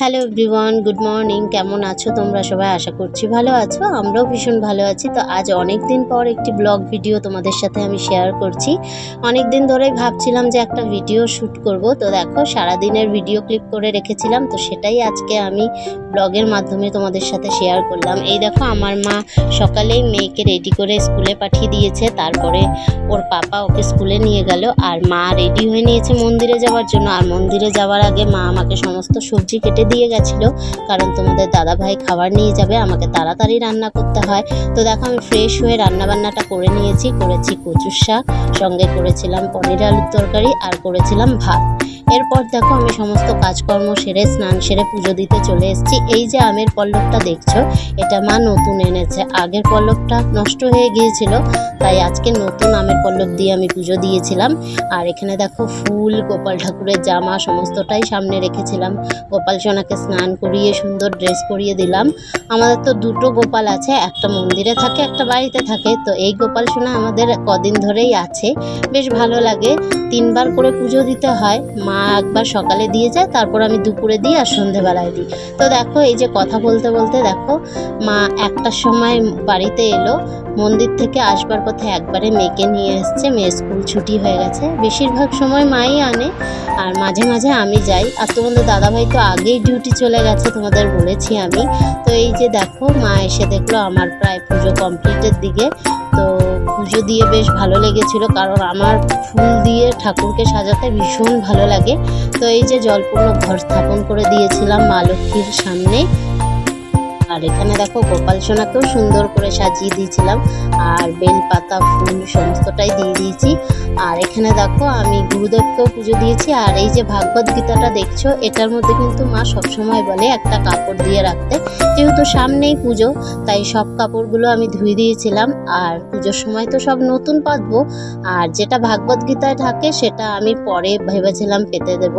Hello everyone good morning কেমন আছো তোমরা সবাই? আশা করছি ভালো আছো, আমরাও ভীষণ ভালো আছি। তো আজ অনেক দিন পর একটি ব্লগ ভিডিও তোমাদের সাথে আমি শেয়ার করছি। অনেক দিন ধরেই ভাবছিলাম যে একটা ভিডিও শ্যুট করব। তো দেখো, সারাদিনের ভিডিও ক্লিপ করে রেখেছিলাম, তো সেটাই আজকে আমি ব্লগের মাধ্যমে তোমাদের সাথে শেয়ার করলাম। এই দেখো, আমার মা সকালেই মেয়েকে রেডি করে স্কুলে পাঠিয়ে দিয়েছে, তারপরে ওর পাপা ওকে স্কুলে নিয়ে গেল, আর মা রেডি হয়ে নিয়েছে মন্দিরে যাওয়ার জন্য। আর মন্দিরে যাওয়ার আগে মা আমাকে সমস্ত সবজি কেটে দিয়ে গেছিল, কারণ তোমাদের দাদা ভাই খাবার নিয়ে যাবে, আমাকে তাড়াতাড়ি রান্না করতে হয়। তো দেখো, আমি ফ্রেশ হয়ে রান্নাবান্নাটা করে নিয়েছি, করেছি কচুর শাক, সঙ্গে করেছিলাম পনির আলুর তরকারি আর করেছিলাম ভাত। এরপর দেখো আমি সমস্ত কাজকর্ম সেরে স্নান সেরে পুজো দিতে চলে এসেছি। এই যে আমের পল্লবটা দেখছ, এটা মা নতুন এনেছে। আগের পল্লবটা নষ্ট হয়ে গিয়েছিল, তাই আজকে নতুন আমের পল্লব দিয়ে আমি পুজো দিয়েছিলাম। আর এখানে দেখো ফুল, গোপাল ঠাকুরের জামা, সমস্তটাই সামনে রেখেছিলাম। গোপাল সোনাকে স্নান করিয়ে সুন্দর ড্রেস পরিয়ে দিলাম। আমাদের তো দুটো গোপাল আছে, একটা মন্দিরে থাকে, একটা বাড়িতে থাকে। তো এই গোপাল সোনা আমাদের কদিন ধরেই আছে। বেশ ভালো লাগে। তিনবার করে পুজো দিতে হয়। মা একবার সকালে দিয়ে যায়, তারপর আমি দুপুরে দিই আর সন্ধেবেলায় দিই। তো দেখো, এই যে কথা বলতে বলতে দেখো, মা একটার সময় বাড়িতে এলো, মন্দির থেকে আসবার পথে একবারে মেয়েকে নিয়ে এসছে মেয়ে স্কুল ছুটি হয়ে গেছে। বেশিরভাগ সময় মাই আনে আর মাঝে মাঝে আমি যাই। আর তোমাদের দাদাভাই তো আগেই ডিউটি চলে গেছে, তোমাদের বলেছি আমি। তো এই যে দেখো, মা এসে দেখল আমার প্রায় পুজো কমপ্লিটের দিকে। তো পুজো দিয়ে বেশ ভালো লেগেছিল কারণ আমার ফুল দিয়ে ঠাকুরকে সাজাতে ভীষণ ভালো লাগে। তো এই যে জলপূর্ণ ঘর স্থাপন করে দিয়েছিলাম মা লক্ষ্মীর সামনে। আর এখানে দেখো গোপাল সোনাকেও সুন্দর করে সাজিয়ে দিয়েছিলাম। আর বেলপাতা, ফুল, সমস্তটাই দিয়ে দিয়েছি। আর এখানে দেখো, আমি গুরুদেবকেও পুজো দিয়েছি। আর এই যে ভাগবত গীতাটা দেখছ, এটার মধ্যে কিন্তু মা সবসময় বলে একটা কাপড় দিয়ে রাখতে। যেহেতু সামনেই পুজো, তাই সব কাপড়গুলো আমি ধুয়ে দিয়েছিলাম। আর পুজোর সময় তো সব নতুন পাতবো। আর যেটা ভাগবত গীতায় থাকে, সেটা আমি পরে ভেবেছিলাম পেতে দেব।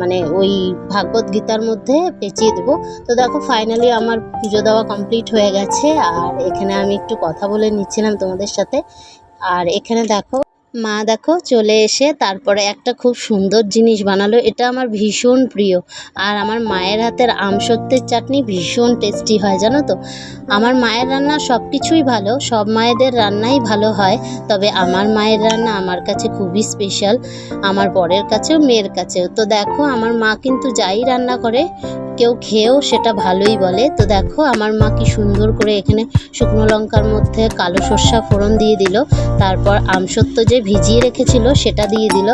মানে ওই ভাগবত গীতার মধ্যে পেঁচিয়ে দেবো। তো দেখো ফাইনালি আমার পুজো দেওয়া কমপ্লিট হয়ে গেছে। আর এখানে আমি একটু কথা বলে নিচ্ছিলাম তোমাদের সাথে। আর এখানে দেখো মা দেখো চলে এসে তারপরে একটা খুব সুন্দর জিনিস বানালো, এটা আমার ভীষণ প্রিয়। আর আমার মায়ের হাতের আমসত্ত্বের চাটনি ভীষণ টেস্টি হয়, জানো তো? আমার মায়ের রান্না সব কিছুই ভালো, সব মায়েদের রান্নাই ভালো হয়, তবে আমার মায়ের রান্না আমার কাছে খুবই স্পেশাল আমার বরের কাছেও, মেয়ের কাছেও। তো দেখো, আমার মা কিন্তু যাই রান্না করে কেউ খেয়েও সেটা ভালোই বলে। তো দেখো, আমার মা কি সুন্দর করে এখানে শুকনো লঙ্কার মধ্যে কালো সর্ষা ফোড়ন দিয়ে দিল। তারপর আমসত্ত্ব যে ভিজিয়ে রেখেছিল সেটা দিয়ে দিল।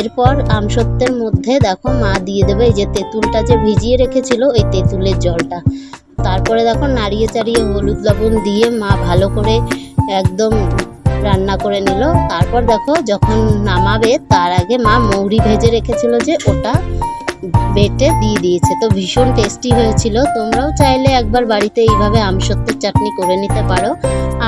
এরপর আমসত্ত্বের মধ্যে দেখো, মা দিয়ে দেবে এই যে তেঁতুলটা যে ভিজিয়ে রেখেছিল ওই তেঁতুলের জলটা। তারপরে দেখো, নাড়িয়ে চাড়িয়ে হলুদ লবণ দিয়ে মা ভালো করে একদম রান্না করে নিল। তারপর দেখো, যখন নামাবে, তার আগে মা মৌরি ভেজে রেখেছিল যে ওটা। বেটে দিয়ে দিয়েছে। তো ভীষণ টেস্টি হয়েছিল। তোমরাও চাইলে একবার বাড়িতে এইভাবে আমসত্ত্বের চাটনি করে নিতে পারো।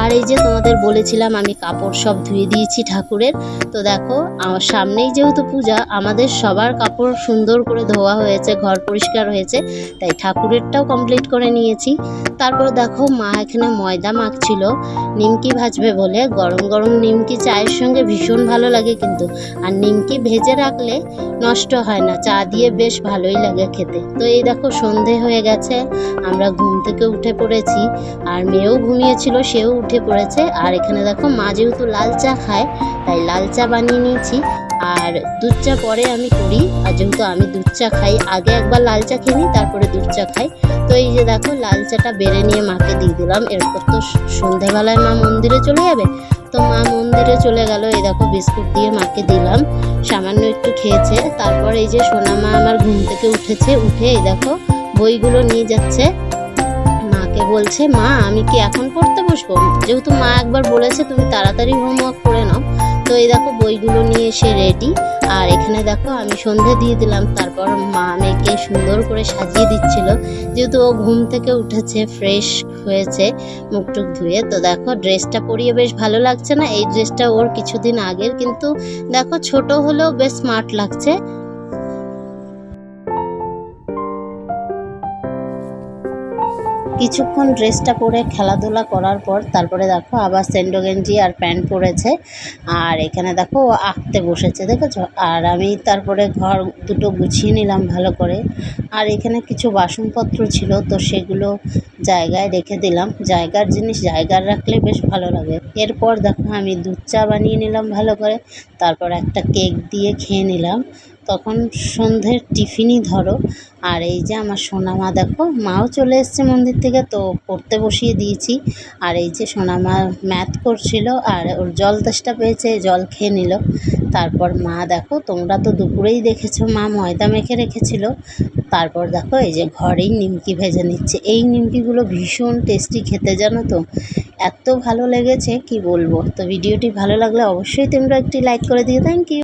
আর এই যে তোমাদের বলেছিলাম, আমি কাপড় সব ধুয়ে দিয়েছি ঠাকুরের। তো দেখো, আমার সামনেই যেহেতু পূজা, আমাদের সবার কাপড় সুন্দর করে ধোয়া হয়েছে, ঘর পরিষ্কার হয়েছে, তাই ঠাকুরেরটাও কমপ্লিট করে নিয়েছি। তারপর দেখো, মা এখানে ময়দা মাখছিল, নিমকি ভাজবে বলে। গরম গরম নিমকি চায়ের সঙ্গে ভীষণ ভালো লাগে কিন্তু। আর নিমকি ভেজে রাখলে নষ্ট হয় না, চা দিয়ে বেশ ভালোই লাগে খেতে। তো এই দেখো, সন্ধে হয়ে গেছে, আমরা ঘুম থেকে উঠে পড়েছি। আর মেয়েও ঘুমিয়েছিল, সেও উঠে পড়েছে। আর এখানে দেখো মা যেহেতু লাল চা খায়, তাই লাল চা বানিয়ে নিয়েছি। আর দুধ চা পরে আমি করি। আর যেহেতু আমি দুধ চা খাই, আগে একবার লাল চা খেয়ে নিই, তারপরে দুধ চা খাই। তো এই যে দেখো, লাল চাটা বেড়ে নিয়ে মাকে দিয়ে দিলাম। এরপর তো সন্ধেবেলায় মা মন্দিরে চলে যাবে। তো মা মন্দিরে চলে গেল, এই দেখো বিস্কুট দিয়ে মাকে দিলাম। সামান্য একটু খেয়েছে। তারপর এই যে সোনা মা আমার ঘুম থেকে উঠেছে, উঠে এই দেখো বইগুলো নিয়ে যাচ্ছে। বলছে, মা, আমি কি এখন পড়তে বসবো? যেহেতু মা একবার বলেছে, তুমি তাড়াতাড়ি হোমওয়ার্ক করে নাও। তো এই দেখো, বইগুলো নিয়ে এসে রেডি আর এখানে দেখো, আমি সন্ধে দিয়ে দিলাম। তারপর মা মেয়েকে সুন্দর করে সাজিয়ে দিচ্ছিল। যেহেতু ও ঘুম থেকে উঠেছে ফ্রেশ হয়েছে, মুখ টুক ধুয়ে। তো দেখো ড্রেসটা পরিয়ে বেশ ভালো লাগছে না। এই ড্রেসটা ওর কিছুদিন আগের। কিন্তু দেখো, ছোট হলেও বেশ স্মার্ট লাগছে। কিছুক্ষণ ড্রেসটা পরে খেলাধুলা করার পর তারপরে দেখো আবার সেন্ডো গেঞ্জি আর প্যান্ট পরেছে। আর এখানে দেখো আঁকতে বসেছে, দেখেছ? আর আমি তারপরে ঘর দুটো গুছিয়ে নিলাম ভালো করে। আর এখানে কিছু বাসনপত্র ছিল, তো সেগুলো জায়গায় রেখে দিলাম। জায়গার জিনিস জায়গার রাখলে বেশ ভালো লাগে। এরপর দেখো আমি দুধ চা বানিয়ে নিলাম ভালো করে। তারপর একটা কেক দিয়ে খেয়ে নিলাম। তখন সন্ধ্যের টিফিনই ধরো। আর এই যে আমার সোনা মা দেখো, মাও চলে এসছে মন্দির থেকে, তো পড়তে বসিয়ে দিয়েছি। আর এই যে সোনা মা ম্যাথ করছিল, আর ওর জল তেষ্টা পেয়েছে, জল খেয়ে নিল। তারপর মা দেখো, তোমরা তো দুপুরেই দেখেছ, মা ময়দা মেখে রেখেছিল। তারপর দেখো, এই যে ঘরেই নিমকি ভেজে নিচ্ছে। এই নিমকিগুলো ভীষণ টেস্টি খেতে, জানো তো? এত ভালো লেগেছে, কি বলব? তো ভিডিওটি ভালো লাগলে অবশ্যই তোমরা একটি লাইক করে দিও। Thank you